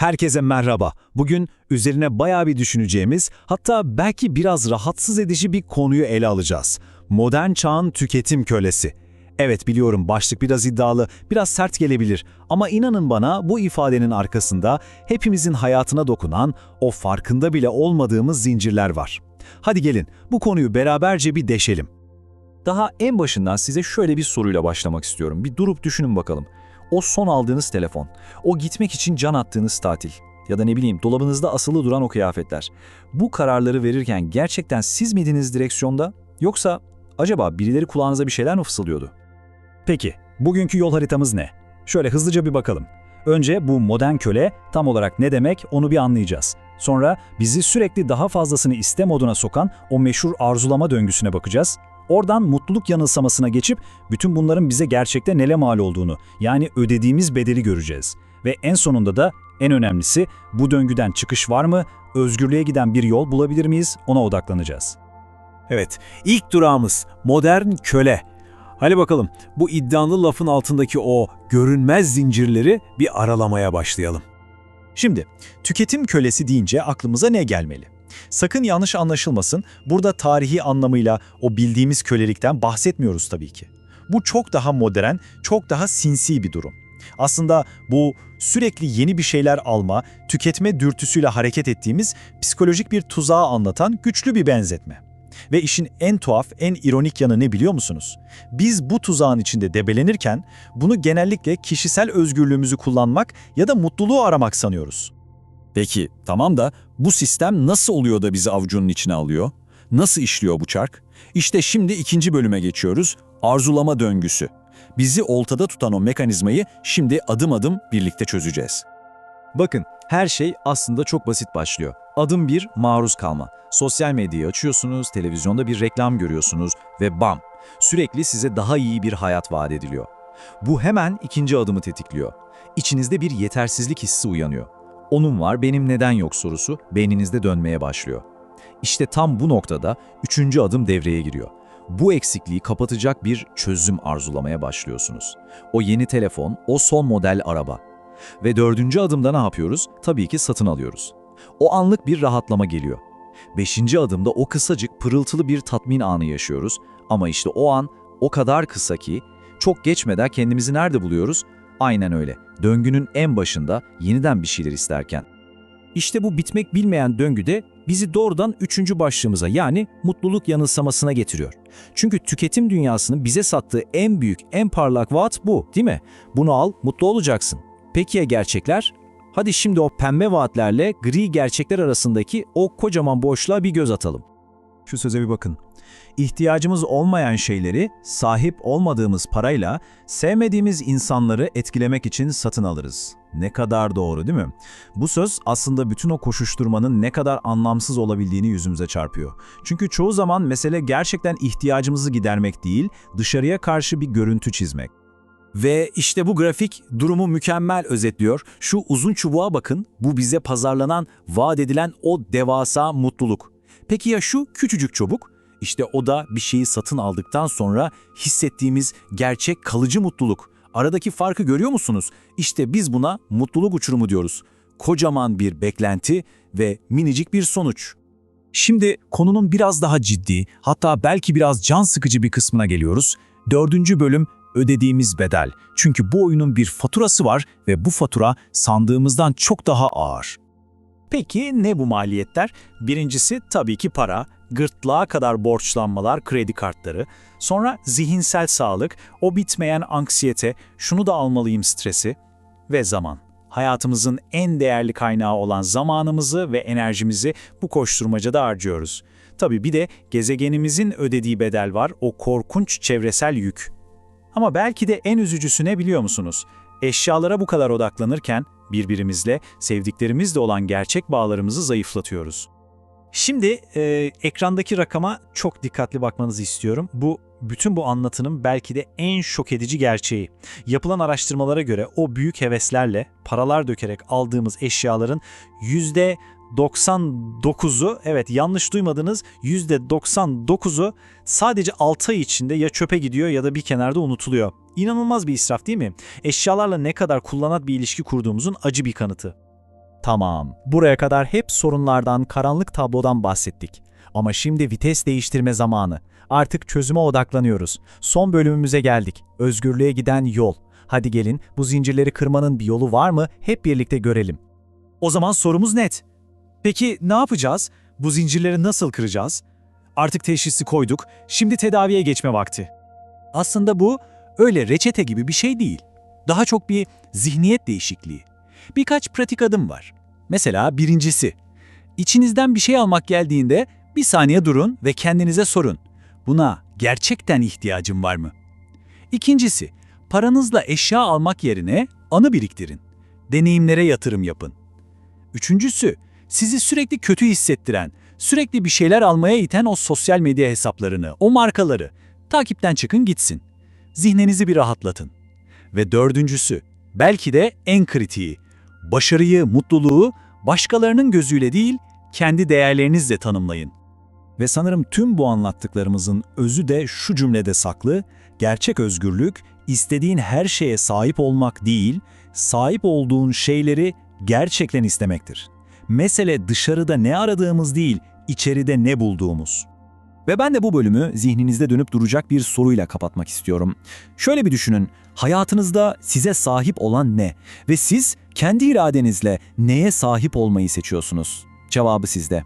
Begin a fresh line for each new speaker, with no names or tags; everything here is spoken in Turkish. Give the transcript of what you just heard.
Herkese merhaba. Bugün üzerine bayağı bir düşüneceğimiz, hatta belki biraz rahatsız edici bir konuyu ele alacağız. Modern çağın tüketim kölesi. Evet biliyorum başlık biraz iddialı, biraz sert gelebilir ama inanın bana bu ifadenin arkasında hepimizin hayatına dokunan, o farkında bile olmadığımız zincirler var. Hadi gelin bu konuyu beraberce bir deşelim.
Daha en başından size şöyle bir soruyla başlamak istiyorum. Bir durup düşünün bakalım. O son aldığınız telefon, o gitmek için can attığınız tatil ya da ne bileyim dolabınızda asılı duran o kıyafetler. Bu kararları verirken gerçekten siz miydiniz direksiyonda yoksa acaba birileri kulağınıza bir şeyler mi fısıldıyordu?
Peki, bugünkü yol haritamız ne? Şöyle hızlıca bir bakalım. Önce bu modern köle tam olarak ne demek onu bir anlayacağız. Sonra bizi sürekli daha fazlasını iste moduna sokan o meşhur arzulama döngüsüne bakacağız. Oradan mutluluk yanılsamasına geçip bütün bunların bize gerçekte nele mal olduğunu, yani ödediğimiz bedeli göreceğiz. Ve en sonunda da en önemlisi bu döngüden çıkış var mı, özgürlüğe giden bir yol bulabilir miyiz ona odaklanacağız. Evet, ilk durağımız modern köle. Hadi bakalım bu iddialı lafın altındaki o görünmez zincirleri bir aralamaya başlayalım.
Şimdi tüketim kölesi deyince aklımıza ne gelmeli? Sakın yanlış anlaşılmasın, burada tarihi anlamıyla o bildiğimiz kölelikten bahsetmiyoruz tabii ki. Bu çok daha modern, çok daha sinsi bir durum. Aslında bu sürekli yeni bir şeyler alma, tüketme dürtüsüyle hareket ettiğimiz psikolojik bir tuzağı anlatan güçlü bir benzetme. Ve işin en tuhaf, en ironik yanı ne biliyor musunuz? Biz bu tuzağın içinde debelenirken bunu genellikle kişisel özgürlüğümüzü kullanmak ya da mutluluğu aramak sanıyoruz.
Peki tamam da bu sistem nasıl oluyor da bizi avucunun içine alıyor? Nasıl işliyor bu çark? İşte şimdi ikinci bölüme geçiyoruz. Arzulama döngüsü. Bizi oltada tutan o mekanizmayı şimdi adım adım birlikte çözeceğiz.
Bakın, her şey aslında çok basit başlıyor. Adım bir, maruz kalma. Sosyal medyayı açıyorsunuz, televizyonda bir reklam görüyorsunuz ve bam! Sürekli size daha iyi bir hayat vaat ediliyor. Bu hemen ikinci adımı tetikliyor. İçinizde bir yetersizlik hissi uyanıyor. Onun var, benim neden yok sorusu beyninizde dönmeye başlıyor. İşte tam bu noktada üçüncü adım devreye giriyor. Bu eksikliği kapatacak bir çözüm arzulamaya başlıyorsunuz. O yeni telefon, o son model araba. Ve dördüncü adımda ne yapıyoruz? Tabii ki satın alıyoruz. O anlık bir rahatlama geliyor. Beşinci adımda o kısacık pırıltılı bir tatmin anı yaşıyoruz. Ama işte o an o kadar kısa ki çok geçmeden kendimizi nerede buluyoruz? Aynen öyle. Döngünün en başında yeniden bir şeyler isterken.
İşte bu bitmek bilmeyen döngü de bizi doğrudan üçüncü başlığımıza yani mutluluk yanılsamasına getiriyor. Çünkü tüketim dünyasının bize sattığı en büyük, en parlak vaat bu değil mi? Bunu al, mutlu olacaksın. Peki ya gerçekler? Hadi şimdi o pembe vaatlerle gri gerçekler arasındaki o kocaman boşluğa bir göz atalım.
Şu söze bir bakın. İhtiyacımız olmayan şeyleri sahip olmadığımız parayla sevmediğimiz insanları etkilemek için satın alırız. Ne kadar doğru değil mi? Bu söz aslında bütün o koşuşturmanın ne kadar anlamsız olabildiğini yüzümüze çarpıyor. Çünkü çoğu zaman mesele gerçekten ihtiyacımızı gidermek değil, dışarıya karşı bir görüntü çizmek.
Ve işte bu grafik durumu mükemmel özetliyor. Şu uzun çubuğa bakın, bu bize pazarlanan, vaat edilen o devasa mutluluk. Peki ya şu küçücük çubuk? İşte o da bir şeyi satın aldıktan sonra hissettiğimiz gerçek kalıcı mutluluk. Aradaki farkı görüyor musunuz? İşte biz buna mutluluk uçurumu diyoruz. Kocaman bir beklenti ve minicik bir sonuç.
Şimdi konunun biraz daha ciddi, hatta belki biraz can sıkıcı bir kısmına geliyoruz. Dördüncü bölüm ödediğimiz bedel. Çünkü bu oyunun bir faturası var ve bu fatura sandığımızdan çok daha ağır.
Peki ne bu maliyetler? Birincisi tabii ki para, gırtlağa kadar borçlanmalar, kredi kartları. Sonra zihinsel sağlık, o bitmeyen anksiyete, şunu da almalıyım stresi ve zaman. Hayatımızın en değerli kaynağı olan zamanımızı ve enerjimizi bu koşturmacada harcıyoruz. Tabii bir de gezegenimizin ödediği bedel var, o korkunç çevresel yük. Ama belki de en üzücüsü ne biliyor musunuz? Eşyalara bu kadar odaklanırken birbirimizle, sevdiklerimizle olan gerçek bağlarımızı zayıflatıyoruz. Şimdi e, ekrandaki rakama çok dikkatli bakmanızı istiyorum. Bu bütün bu anlatının belki de en şok edici gerçeği. Yapılan araştırmalara göre o büyük heveslerle paralar dökerek aldığımız eşyaların yüzde 99'u, evet yanlış duymadınız, %99'u sadece 6 ay içinde ya çöpe gidiyor ya da bir kenarda unutuluyor. İnanılmaz bir israf değil mi? Eşyalarla ne kadar kullanat bir ilişki kurduğumuzun acı bir kanıtı. Tamam, buraya kadar hep sorunlardan, karanlık tablodan bahsettik. Ama şimdi vites değiştirme zamanı. Artık çözüme odaklanıyoruz. Son bölümümüze geldik. Özgürlüğe giden yol. Hadi gelin bu zincirleri kırmanın bir yolu var mı hep birlikte görelim. O zaman sorumuz net. Peki ne yapacağız? Bu zincirleri nasıl kıracağız? Artık teşhisi koyduk, şimdi tedaviye geçme vakti. Aslında bu öyle reçete gibi bir şey değil. Daha çok bir zihniyet değişikliği. Birkaç pratik adım var. Mesela birincisi, içinizden bir şey almak geldiğinde bir saniye durun ve kendinize sorun. Buna gerçekten ihtiyacım var mı? İkincisi, paranızla eşya almak yerine anı biriktirin. Deneyimlere yatırım yapın. Üçüncüsü, sizi sürekli kötü hissettiren, sürekli bir şeyler almaya iten o sosyal medya hesaplarını, o markaları takipten çıkın gitsin. Zihninizi bir rahatlatın. Ve dördüncüsü, belki de en kritiği, başarıyı, mutluluğu başkalarının gözüyle değil, kendi değerlerinizle tanımlayın.
Ve sanırım tüm bu anlattıklarımızın özü de şu cümlede saklı. Gerçek özgürlük, istediğin her şeye sahip olmak değil, sahip olduğun şeyleri gerçekten istemektir. Mesele dışarıda ne aradığımız değil, içeride ne bulduğumuz.
Ve ben de bu bölümü zihninizde dönüp duracak bir soruyla kapatmak istiyorum. Şöyle bir düşünün, hayatınızda size sahip olan ne? Ve siz kendi iradenizle neye sahip olmayı seçiyorsunuz? Cevabı sizde.